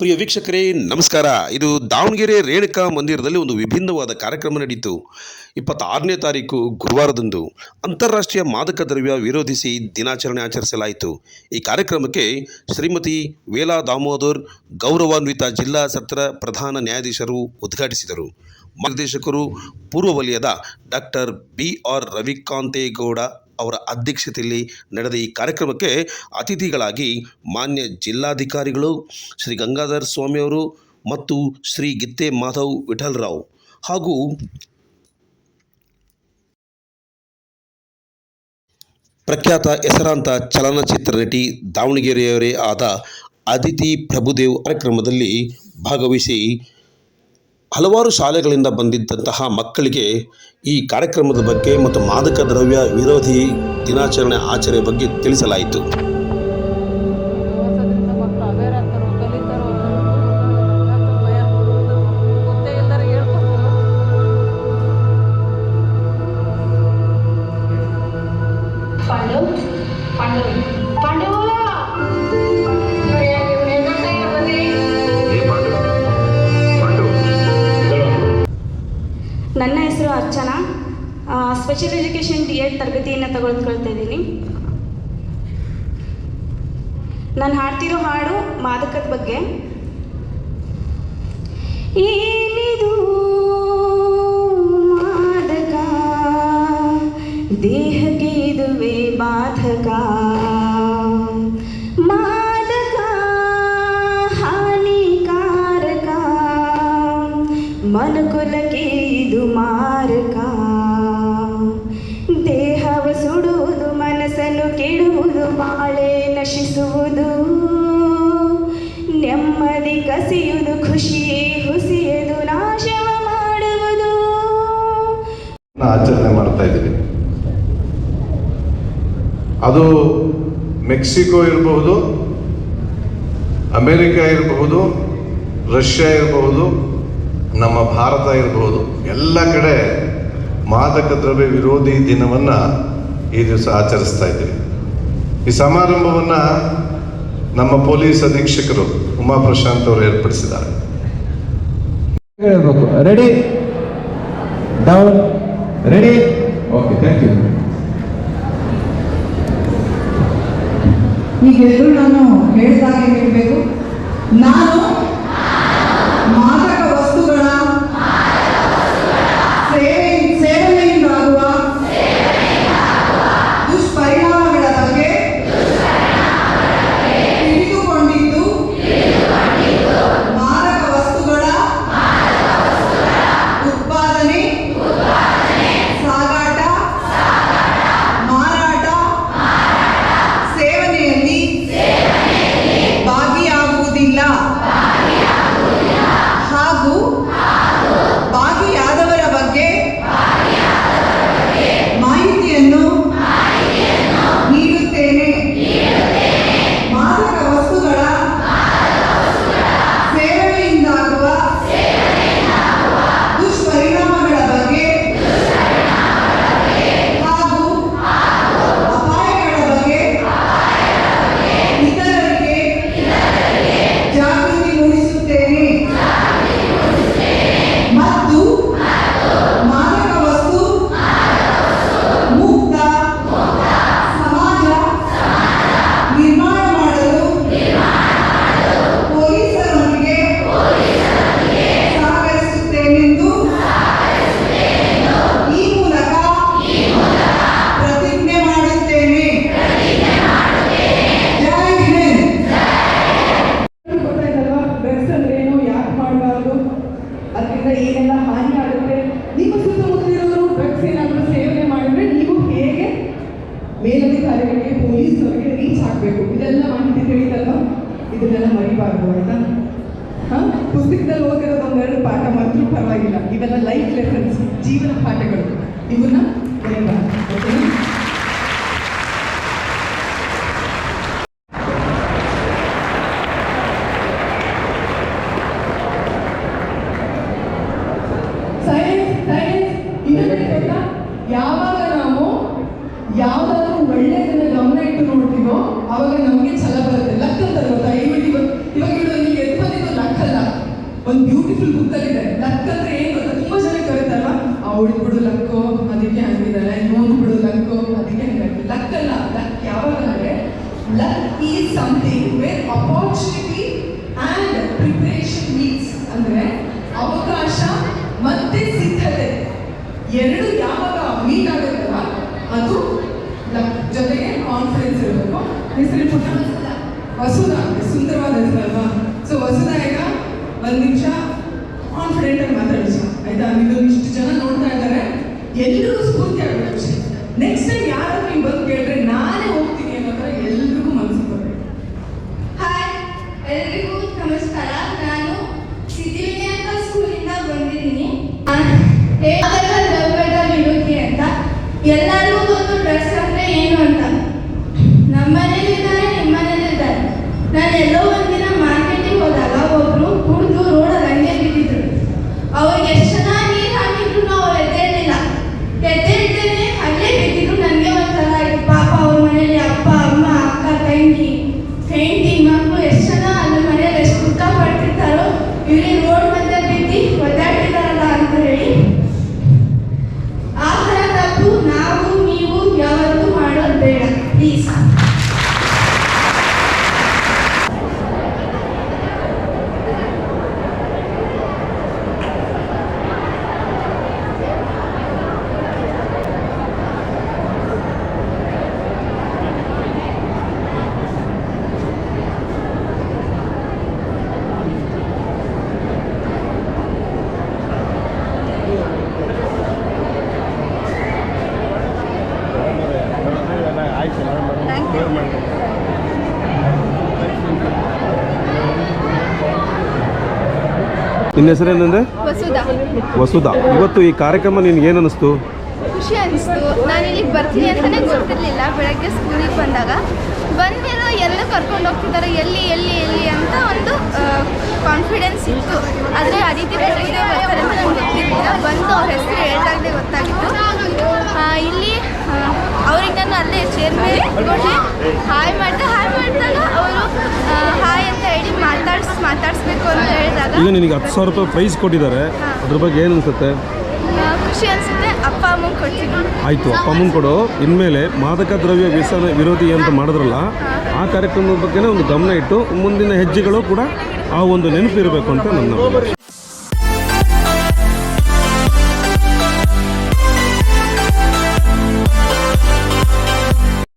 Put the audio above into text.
ಪ್ರಿಯ ವೀಕ್ಷಕರೇ, ನಮಸ್ಕಾರ. ಇದು ದಾವಣಗೆರೆ ರೇಣುಕಾ ಮಂದಿರದಲ್ಲಿ ಒಂದು ವಿಭಿನ್ನವಾದ ಕಾರ್ಯಕ್ರಮ ನಡೆಯಿತು ಇಪ್ಪತ್ತಾರನೇ ತಾರೀಕು ಗುರುವಾರದಂದು ಅಂತಾರಾಷ್ಟ್ರೀಯ ಮಾದಕ ದ್ರವ್ಯ ವಿರೋಧಿಸಿ ದಿನಾಚರಣೆ ಆಚರಿಸಲಾಯಿತು. ಈ ಕಾರ್ಯಕ್ರಮಕ್ಕೆ ಶ್ರೀಮತಿ ವೇಲಾ ದಾಮೋದರ್, ಗೌರವಾನ್ವಿತ ಜಿಲ್ಲಾ ಸತ್ರ ಪ್ರಧಾನ ನ್ಯಾಯಾಧೀಶರು ಉದ್ಘಾಟಿಸಿದರು. ನಿರ್ದೇಶಕರು ಪೂರ್ವ ವಲಯದ ಡಾಕ್ಟರ್ ಬಿ ಆರ್ ರವಿಕಾಂತೇಗೌಡ ಅವರ ಅಧ್ಯಕ್ಷತೆಯಲ್ಲಿ ನಡೆದ ಈ ಕಾರ್ಯಕ್ರಮಕ್ಕೆ ಅತಿಥಿಗಳಾಗಿ ಮಾನ್ಯ ಜಿಲ್ಲಾಧಿಕಾರಿಗಳು ಶ್ರೀ ಗಂಗಾಧರ್ ಸ್ವಾಮಿಯವರು ಮತ್ತು ಶ್ರೀ ಗಿತ್ತೆ ಮಾಧವ್ ವಿಠಲ್ರಾವ್ ಹಾಗೂ ಪ್ರಖ್ಯಾತ ಹೆಸರಾಂತ ಚಲನಚಿತ್ರ ನಟಿ ದಾವಣಗೆರೆಯವರೇ ಆದ ಅದಿತಿ ಪ್ರಭುದೇವ್ ಕಾರ್ಯಕ್ರಮದಲ್ಲಿ ಭಾಗವಹಿಸಿ ಹಲವಾರು ಶಾಲೆಗಳಿಂದ ಬಂದಿದ್ದಂತಹ ಮಕ್ಕಳಿಗೆ ಈ ಕಾರ್ಯಕ್ರಮದ ಬಗ್ಗೆ ಮತ್ತು ಮಾದಕ ದ್ರವ್ಯ ವಿರೋಧಿ ದಿನಾಚರಣೆ ಆಚರಣೆ ಬಗ್ಗೆ ತಿಳಿಸಲಾಯಿತು. Archana special education D Ed ತರಗತಿಯನ್ನು ತಗೊಳ್ಕೊಳ್ತಾ ಇದ್ದೀನಿ. ನಾನು ಹಾಡ್ತಿರೋ ಹಾಡು ಮಾದಕದ ಬಗ್ಗೆ. ಏನಿದು ಮಾದಕ? ದೇಹಕ್ಕೆ ಇದುವೇ ಬಾಧಕ? ಕೆಡುವುದು, ಬಾಳೆ ನಶಿಸುವುದು. ನೆಮ್ಮದಿ ಕಸಿಯುವುದು, ಖುಷಿಯೇ ಹುಸಿಯದು ನಾಶವ ಮಾಡುವುದು. ಆಚರಣೆ ಮಾಡ್ತಾ ಇದ್ದೀವಿ ಅದು ಮೆಕ್ಸಿಕೋ ಇರಬಹುದು, ಅಮೇರಿಕ ಇರಬಹುದು, ರಷ್ಯಾ ಇರಬಹುದು, ನಮ್ಮ ಭಾರತ ಇರಬಹುದು, ಎಲ್ಲ ಕಡೆ ಮಾದಕ ದ್ರವ್ಯ ವಿರೋಧಿ ದಿನವನ್ನು ಈ ದಿವಸ ಆಚರಿಸ್ತಾ ಇದ್ದೀವಿ. ಈ ಸಮಾರಂಭವನ್ನ ನಮ್ಮ ಪೊಲೀಸ್ ಅಧೀಕ್ಷಕರು ಉಮಾ ಪ್ರಶಾಂತ್ ಅವರು ಏರ್ಪಡಿಸಿದ್ದಾರೆ. ಹೇಳಬೇಕು. Ready down ready okay thank you ಈಗೆಲ್ಲರೂ ನಾನು ಹೇಳಿದಾಗೆ ಹೇಳಬೇಕು. ನಾನು ಮೇಲಧಿಕಾರಿಗಳಿಗೆ ಪೊಲೀಸ್ನವರಿಗೆ ರೀಚ್ ಆಗಬೇಕು. ಇದೆಲ್ಲ ಮಾಹಿತಿ ತಿಳಿತಲ್ಲ ಇದನ್ನೆಲ್ಲ ಮರಿಬಾರ್ದು ಆಯ್ತಾ? ಹಾಂ? ಪುಸ್ತಕದಲ್ಲಿ ಓದಿರೋದು ಒಂದೆರಡು ಪಾಠ ಮಾತ್ರ ಪರವಾಗಿಲ್ಲ. ಇವೆಲ್ಲ ಲೈಫ್ ಲೆಸನ್ಸ್ ಜೀವನ ಪಾಠಗಳು. ಇವನ್ನ ಮರಿಬಾರ್ದು. ಓಕೆನಾ ಸೈನ್ಸ್ ಸೈನ್ಸ್ ಇನ್ನೊಂದು ಗೊತ್ತಾ ಯಾವಾಗ ನಾವು ಯಾವುದಾದ್ರೂ ಒಳ್ಳೆಯದನ್ನ ಗಮನ ಇಟ್ಟು ನೋಡ್ತೀವೋ, ಅವಾಗ ನಮಗೆ ಛಲ ಬರುತ್ತೆ. ಲಕ್ ಅಂತಾರೆ ಗೊತ್ತಾ ಇವಾಗ ಇವಾಗ ಇವಾಗ ನಿಮಗೆ ಎದ್ದು ಬಂದಿದ್ದು ಲಕ್ ಅಂದ್ರೆ ಏನು ಗೊತ್ತಾ ತುಂಬಾ ಜನ ಕರೀತಾರಲ್ಲ ಅವಳು ಬಿಡು ಲಕ್ಕು, ಅದಕ್ಕೆ ಹಂಗಿದ್ದಾಳೆ ಇನ್ನೊಂದು ಬಿಡು ಲಕ್ಕು, ಅದಕ್ಕೆ ಹಂಗಾಗಿ ಲಕ್ ಅಲ್ಲ, ಲಕ್ ಯಾವಾಗ ಅಂದ್ರೆ, luck is something where opportunity and preparation meets ಅಂದ್ರೆ ಅವಕಾಶ ಮತ್ತೆ ಸಿದ್ಧತೆ. ಎರಡು ಯಾವಾಗ ಮೀಟ್ ಆಗುತ್ತಲ್ಲ ಅದು ಇರಬೇಕು ಹೆಸರು ಪುಟ್ಟ ವಸುಧಾ ಸುಂದರವಾದ ಹೆಸರಲ್ವಾ ಸೊ ವಸುಧಾ ಈಗ ಒಂದು ನಿಮಿಷ ಕಾನ್ಫಿಡೆಂಟ್ ಆಗಿ ಮಾತಾಡಿಸಿ ಆಯ್ತಾ ನೀವು ಇಷ್ಟು ಜನ ಮಾಡೋದು ಬೇಡ ನಿನ್ನ ಹೆಸರೇನಂದ್ರೆ ವಸುಧಾ. ಇವತ್ತು ಈ ಕಾರ್ಯಕ್ರಮ ನಿನ್ಗೆ ಏನು ಅನಿಸ್ತು? ಖುಷಿ ಅನಿಸ್ತು. ನಾನು ಇಲ್ಲಿಗೆ ಬರ್ತೀನಿ ಅಂತಲೇ ಗೊತ್ತಿರಲಿಲ್ಲ. ಬೆಳಗ್ಗೆ ಸ್ಕೂಲಿಗೆ ಬಂದಾಗ. ಬಂದಿರೋ ಎಲ್ಲ ಕರ್ಕೊಂಡು ಹೋಗ್ತಿದ್ದಾರೆ ಎಲ್ಲಿ ಎಲ್ಲಿ ಎಲ್ಲಿ ಅಂತ ಒಂದು ಕಾನ್ಫಿಡೆನ್ಸ್ ಇತ್ತು. ಆದರೆ ಅದಿತಿ ಬರ್ತಾರೆ ಅಂತ ನಂಗೆ ಗೊತ್ತಿರಲಿಲ್ಲ. ಬಂದು ಅವ್ರ ಹೆಸರು ಹೇಳ್ದಾಗಲೇ ಗೊತ್ತಾಗಿತ್ತು. ಇಲ್ಲಿ ಅವ್ರಿಗೆ ನಾನು ಅಲ್ಲೇ ಚೇರ್ ಮೇಲೆ ಇಟ್ಕೊಂಡೆ ಹಾಯ್ ಮಾಡಿದೆ ಹಾಯ್ ಮಾಡಿದಾಗ ಅವರು ಹಾಯ್ ಅಂತ ಹೇಳಿ ಮಾತಾಡ್ಸ್ ಮಾತಾಡಿಸ್ಬೇಕು ಅಂತ ಹೇಳಿದಾಗ ಈಗ ನಿನಗೆ ಹತ್ತು ಸಾವಿರ ರೂಪಾಯಿ ಪ್ರೈಸ್ ಕೊಟ್ಟಿದ್ದಾರೆ. ಅದ್ರ ಬಗ್ಗೆ ಏನು ಅನ್ಸುತ್ತೆ? ಖುಷಿ ಅನಿಸುತ್ತೆ. ಅಪ್ಪ ಅಮ್ಮ ಕೊಡ್ತೀನಿ ಆಯಿತು ಅಪ್ಪ ಅಮ್ಮನ ಕೊಡು. ಇನ್ಮೇಲೆ ಮಾದಕ ದ್ರವ್ಯ ವ್ಯಸನ ವಿರೋಧಿ ಅಂತ ಮಾಡಿದ್ರಲ್ಲ ಆ ಕಾರ್ಯಕ್ರಮದ ಬಗ್ಗೆನೇ ಒಂದು ಗಮನ ಇಟ್ಟು ಮುಂದಿನ ಹೆಜ್ಜೆಗಳು ಕೂಡ ಆ ಒಂದು ನೆನಪಿರಬೇಕು ಅಂತ ನನ್ನ